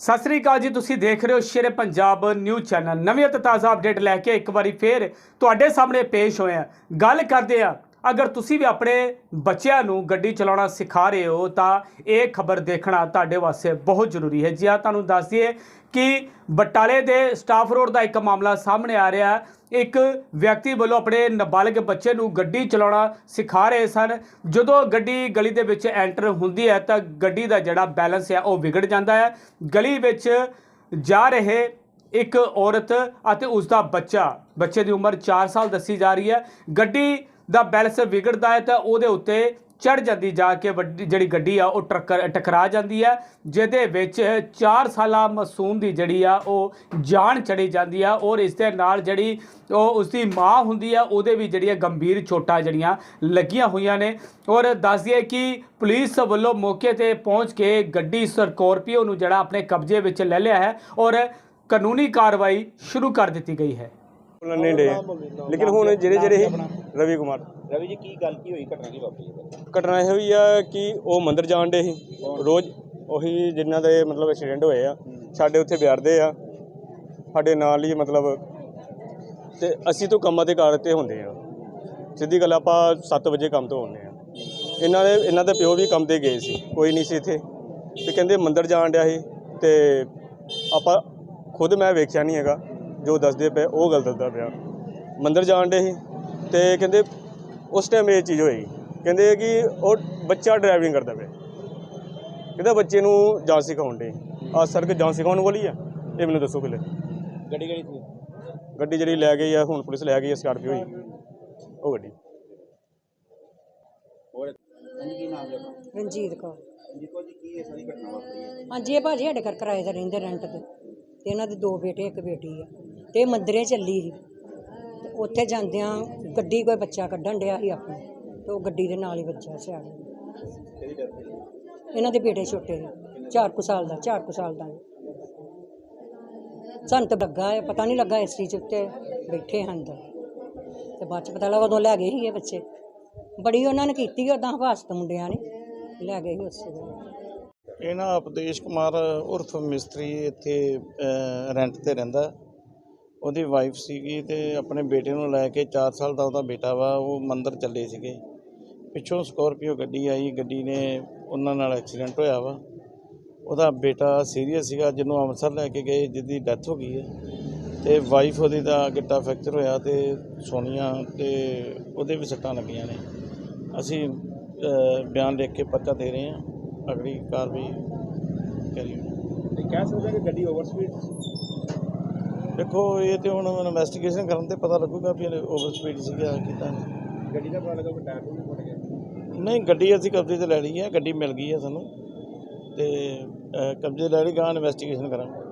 ਸਤਿ ਸ੍ਰੀ ਅਕਾਲ ਜੀ, ਤੁਸੀਂ ਦੇਖ ਰਹੇ ਹੋ ਸ਼ੇਰੇ ਪੰਜਾਬ ਨਿਊਜ਼ ਚੈਨਲ। ਨਵੀਂ ਅਤੇ ਤਾਜ਼ਾ ਅਪਡੇਟ ਲੈ ਕੇ ਇੱਕ ਵਾਰੀ ਫੇਰ ਤੁਹਾਡੇ ਸਾਹਮਣੇ ਪੇਸ਼ ਹੋਏ ਹਾਂ। ਗੱਲ ਕਰਦੇ ਆ ਅਗਰ ਤੁਸੀਂ ਵੀ ਆਪਣੇ ਬੱਚਿਆਂ ਨੂੰ ਗੱਡੀ ਚਲਾਉਣਾ ਸਿਖਾ ਰਹੇ ਹੋ, ਤਾਂ ਇਹ ਖਬਰ ਦੇਖਣਾ ਤੁਹਾਡੇ ਵਾਸਤੇ ਬਹੁਤ ਜ਼ਰੂਰੀ ਹੈ। ਜੀ ਆ ਤੁਹਾਨੂੰ ਦੱਸ ਦਈਏ ਕਿ ਬਟਾਲੇ ਦੇ ਸਟਾਫ ਰੋਡ ਦਾ ਇੱਕ ਮਾਮਲਾ ਸਾਹਮਣੇ ਆ ਰਿਹਾ ਹੈ। ਇੱਕ ਵਿਅਕਤੀ ਵੱਲੋਂ ਆਪਣੇ ਨਾਬਾਲਗ ਬੱਚੇ ਨੂੰ ਗੱਡੀ ਚਲਾਉਣਾ ਸਿਖਾ ਰਹੇ ਸਨ। ਜਦੋਂ ਗੱਡੀ ਗਲੀ ਦੇ ਵਿੱਚ ਐਂਟਰ ਹੁੰਦੀ ਹੈ ਤਾਂ ਗੱਡੀ ਦਾ ਜਿਹੜਾ ਬੈਲੈਂਸ ਹੈ ਉਹ ਵਿਗੜ ਜਾਂਦਾ ਹੈ। ਗਲੀ ਵਿੱਚ ਜਾ ਰਹੇ ਇੱਕ ਔਰਤ ਅਤੇ ਉਸ ਦਾ ਬੱਚਾ, ਬੱਚੇ ਦੀ ਉਮਰ 4 ਸਾਲ ਦੱਸੀ ਜਾ ਰਹੀ ਹੈ। ਗੱਡੀ ਦਾ ਬੈਲੈਂਸ ਵਿਗੜਦਾ ਹੈ ਤਾਂ ਉਹਦੇ ਉੱਤੇ ਚੜ ਜਾਂਦੀ ਜਾ ਕੇ ਵੱਡੀ ਜਿਹੜੀ ਗੱਡੀ ਆ, ਉਹ ਟੱਕਰ ਟਕਰਾ ਜਾਂਦੀ ਹੈ, ਜਿਹਦੇ ਵਿੱਚ 4 ਸਾਲਾ ਮਾਸੂਮ ਦੀ ਜਿਹੜੀ ਆ, ਉਹ ਜਾਨ ਚੜੀ ਜਾਂਦੀ ਆ ਔਰ ਇਸ ਦੇ ਨਾਲ ਜਿਹੜੀ ਉਹ ਉਸ ਦੀ ਮਾਂ ਹੁੰਦੀ ਆ, ਉਹਦੇ ਵੀ ਜਿਹੜੀਆਂ ਗੰਭੀਰ ਚੋਟਾਂ ਜਿਹੜੀਆਂ ਲੱਗੀਆਂ ਹੋਈਆਂ ਨੇ ਔਰ ਦੱਸ ਦਈਏ ਕਿ ਪੁਲਿਸ ਵੱਲੋਂ ਮੌਕੇ ਤੇ ਪਹੁੰਚ ਕੇ ਗੱਡੀ ਸਕੋਰਪੀਓ ਨੂੰ ਜਿਹੜਾ ਆਪਣੇ ਕਬਜ਼ੇ ਵਿੱਚ ਲੈ ਲਿਆ ਹੈ ਔਰ ਕਾਨੂੰਨੀ ਕਾਰਵਾਈ ਸ਼ੁਰੂ ਕਰ ਦਿੱਤੀ ਗਈ ਹੈ। ਨਹੀਂ ਡੇ। ਲੇਕਿਨ ਹੁਣ ਜਿਹੜੇ ਜਿਹੜੇ ਰਵੀ ਕੁਮਾਰ। ਰਵੀ ਜੀ ਕੀ ਗੱਲ ਕੀ ਹੋਈ ਘਟਨਾ ਕੀ ਵਾਪਰੀ ਹੈ? ਘਟਨਾ ਇਹ ਹੋਈ ਆ ਕਿ ਉਹ ਮੰਦਿਰ ਜਾਣ ਦੇ ਸੀ। ਰੋਜ਼ ਉਹੀ ਜਿਨ੍ਹਾਂ ਦੇ ਮਤਲਬ ਐਕਸੀਡੈਂਟ ਹੋਏ ਆ ਸਾਡੇ ਉੱਥੇ ਬਿਆਰਦੇ ਆ। ਸਾਡੇ ਨਾਲ ਹੀ ਮਤਲਬ ਤੇ ਅਸੀਂ ਤੋਂ ਕੰਮਾਂ ਤੇ ਕਾਰ ਤੇ ਹੁੰਦੇ ਆ। ਸਿੱਧੀ ਗੱਲ ਆਪਾਂ 7 ਵਜੇ ਕੰਮ ਤੋਂ ਆਉਂਦੇ ਆ। ਇਹਨਾਂ ਦੇ ਇਹਨਾਂ ਦੇ ਪਿਓ ਵੀ ਕੰਮ ਤੇ ਗਏ ਸੀ ਕੋਈ ਨਹੀਂ ਸੀ ਇੱਥੇ। ਤੇ ਕਹਿੰਦੇ ਮੰਦਿਰ ਜਾਣ ਡਿਆ ਸੀ ਤੇ ਆਪਾਂ ਖੁਦ ਮੈਂ ਵੇਖਿਆ ਨਹੀਂ ਹੈਗਾ ਜੋ ਦੱਸਦੇ ਪਏ ਉਹ ਗੱਲ ਦੱਸਦਾ ਪਿਆ। ਮੰਦਿਰ ਜਾਣ ਡੇ ਸੀ ਤੇ ਕਹਿੰਦੇ ਉਸ ਟਾਈਮ ਇਹ ਚੀਜ਼ ਹੋਈ ਕਹਿੰਦੇ ਕਿ ਉਹ ਬੱਚਾ ਡਰਾਈਵਿੰਗ ਕਰਦਾ ਪਿਆ। ਕਹਿੰਦਾ ਬੱਚੇ ਨੂੰ ਜਾਂਚ ਸਿਖਾਉਣ ਡੇ ਆ ਸੜਕ ਜਾਂਚ ਸਿਖਾਉਣ ਵਾਲੀ ਆ। ਇਹ ਮੈਨੂੰ ਦੱਸੋ ਪਹਿਲੇ। ਗੱਡੀ ਕਿਹੜੀ ਸੀ? ਗੱਡੀ ਜਿਹੜੀ ਲੈ ਗਈ ਆ ਹੁਣ ਪੁਲਿਸ ਲੈ ਗਈ ਆ ਸਕਾਰਪੀਓ ਹੀ। ਉਹ ਗੱਡੀ। ਹੋਰ? ਹਾਂਜੀ ਕੀ ਨਾਮ ਹੈ ਆਪਣਾ ਰਣਜੀਤ ਕੌਰ ਦੇਖੋ ਜੀ ਕੀ ਇਹ ਸਾਰੀ ਘਟਨਾ ਵਾਪਰੀ ਹੈ? ਹਾਂਜੀ ਇਹ ਭਾਜੀ ਸਾਡੇ ਘਰ ਕਿਰਾਏ ਤੇ ਰਹਿੰਦੇ ਰੈਂਟ ਤੇ। ਤੇ ਇਹਨਾਂ ਦੇ ਦੋ ਬੇਟੇ ਇੱਕ ਬੇਟੀ ਆ। ਤੇ ਇਹ ਮੰਦਰੇ ਚੱਲੀ ਸੀ। ਉੱਥੇ ਜਾਂਦਿਆਂ ਗੱਡੀ ਕੋਈ ਬੱਚਾ ਕੱਢਣ ਡਿਆ ਸੀ ਆਪਣਾ, ਤੇ ਉਹ ਗੱਡੀ ਦੇ ਨਾਲ ਹੀ ਬੱਚਾ ਸਿਆੜ ਇਹਨਾਂ ਦੇ ਬੇਟੇ ਛੋਟੇ ਸੀ 4 ਕੁ ਸਾਲ ਦਾ, ਚਾਰ ਕੁ ਸਾਲ ਦਾ ਸਾਨੂੰ ਤਾਂ ਲੱਗਾ ਹੈ ਪਤਾ ਨਹੀਂ ਲੱਗਾ ਇਸ ਚੀਜ਼ ਉੱਤੇ ਬੈਠੇ ਹਨ ਅੰਦਰ ਤੇ ਬਾਅਦ ਚ ਪਤਾ ਲੱਗਾ ਉਦੋਂ ਲੈ ਗਏ ਸੀ ਇਹ ਬੱਚੇ। ਬੜੀ ਉਹਨਾਂ ਨੇ ਕੀਤੀ ਉਦਾਂ ਹਵਾਸਤ ਮੁੰਡਿਆਂ ਨੇ, ਲੈ ਗਏ ਸੀ ਉਸੇ ਵੇਲੇ। ਇਹ ਨਾ ਉਪਦੇਸ਼ ਕੁਮਾਰ ਉਰਫ ਮਿਸਤਰੀ ਇੱਥੇ ਰੈਂਟ ਤੇ ਰਹਿੰਦਾ। ਉਹਦੀ ਵਾਈਫ ਸੀਗੀ ਤੇ ਆਪਣੇ ਬੇਟੇ ਨੂੰ ਲੈ ਕੇ 4 ਸਾਲ ਦਾ ਉਹਦਾ ਬੇਟਾ ਵਾ, ਉਹ ਮੰਦਰ ਚੱਲੇ ਸੀਗੇ। ਪਿੱਛੋਂ ਸਕੋਰਪੀਓ ਗੱਡੀ ਆਈ, ਗੱਡੀ ਨੇ ਉਹਨਾਂ ਨਾਲ ਐਕਸੀਡੈਂਟ ਹੋਇਆ ਵਾ। ਉਹਦਾ ਬੇਟਾ ਸੀਰੀਅਸ ਸੀਗਾ, ਜਿਹਨੂੰ ਅੰਮ੍ਰਿਤਸਰ ਲੈ ਕੇ ਗਏ, ਜਿਹਦੀ ਡੈਥ ਹੋ ਗਈ ਹੈ। ਤੇ ਵਾਈਫ ਉਹਦੀ ਦਾ ਗਿੱਟਾ ਫ੍ਰੈਕਚਰ ਹੋਇਆ ਤੇ ਸੋਨੀਆ ਤੇ ਉਹਦੇ ਵੀ ਸੱਟਾਂ ਲੱਗੀਆਂ ਨੇ। ਅਸੀਂ ਬਿਆਨ ਲਿਖ ਕੇ ਪਰਚਾ ਦੇ ਰਹੇ ਹਾਂ। ਅਗਲੀ ਕਾਰਵਾਈ ਕਰੀ ਕਹਿ ਸਕਦੇ ਕਿ ਗੱਡੀ ਓਵਰ ਸਪੀਡ ਦੇਖੋ ਇਹ ਤੇ ਹੁਣ ਇਨਵੈਸਟੀਗੇਸ਼ਨ ਕਰਨ ਤੇ ਪਤਾ ਲੱਗੂਗਾ ਵੀ ਓਵਰ ਸਪੀਡ ਸੀਗਾ ਕਿਦਾਂ ਗੱਡੀ ਦਾ ਪਤਾ ਲੱਗਾ ਕਿ ਟਾਇਰ ਤੋਂ ਫਟ ਗਿਆ। ਨਹੀਂ ਗੱਡੀ ਅਸੀਂ ਕਬਜ਼ੇ ਤੇ ਲੈ ਲਈ ਹੈ ਗੱਡੀ ਮਿਲ ਗਈ ਹੈ ਸਾਨੂੰ। ਤੇ ਅਹ, ਕਬਜ਼ੇ ਲੈ ਲਈ ਗਾਂ ਇਨਵੈਸਟੀਗੇਸ਼ਨ ਕਰਾਂਗੇ।